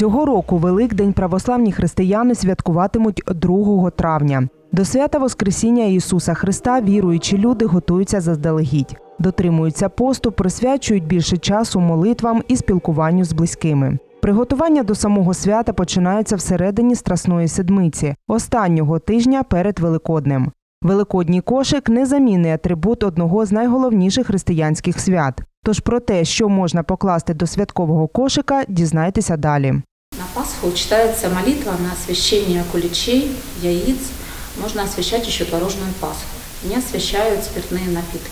Цього року Великдень православні християни святкуватимуть 2 травня. До свята Воскресіння Ісуса Христа віруючі люди готуються заздалегідь, дотримуються посту, присвячують більше часу молитвам і спілкуванню з близькими. Приготування до самого свята починаються всередині Страсної Седмиці, останнього тижня перед Великоднем. Великодній кошик незамінний атрибут одного з найголовніших християнських свят. Тож про те, що можна покласти до святкового кошика, дізнайтеся далі. Пасху читается молитва на освящение куличей, яиц. Можно освящать еще творожную Пасху. Не освящают спиртные напитки.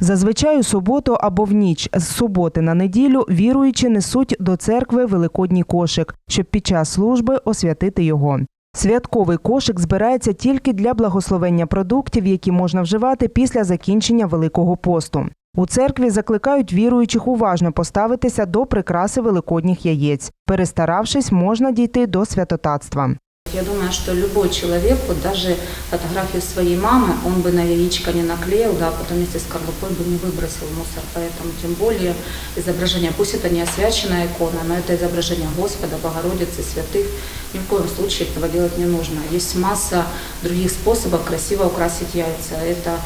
Зазвичай у суботу або в ніч з суботи на неділю віруючі несуть до церкви великодній кошик, щоб під час служби освятити його. Святковий кошик збирається тільки для благословення продуктів, які можна вживати після закінчення Великого посту. У церкві закликають віруючих уважно поставитися до прикраси великодніх яєць. Перестаравшись, можна дійти до святотатства. Я думаю, что любой человек, вот даже фотографию своей мамы, он бы на яичко не наклеил, да, а потом вместе с скорлупой бы не выбросил в мусор. Поэтому тем более изображение, пусть это не освяченная икона, но это изображение Господа, Богородицы, святых, ни в коем случае этого делать не нужно. Есть масса других способов красиво украсить яйца. Это э,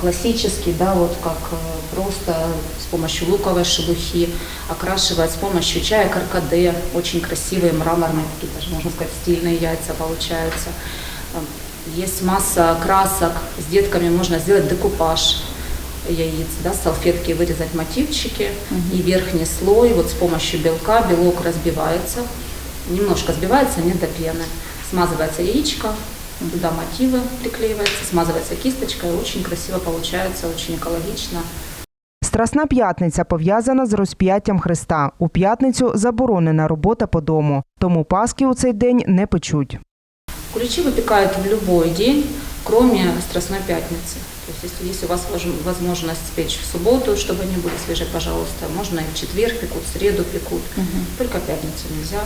классический, да, вот как э, просто с помощью луковой шелухи, окрашивать с помощью чая каркаде, очень красивые мраморные, такие даже, можно сказать, стильные яйца получаются. Э, Есть масса красок, с детками можно сделать декупаж яиц, да, с салфетки вырезать мотивчики и верхний слой вот с помощью белка, белок разбивается, немножко сбивается, не до пены, смазывается яичко, туда мотивы приклеиваются, смазывается кисточкой, очень красиво получается, очень экологично. Страсна п'ятниця пов'язана з розп'яттям Христа. У п'ятницю заборонена робота по дому, тому паски у цей день не печуть. Куличи выпекают в любой день, кроме Страстной Пятницы. То есть, если есть у вас вож- возможность спечь в субботу, чтобы они были свежие, пожалуйста, можно и в четверг пекут, в среду пекут. Только пятницу нельзя.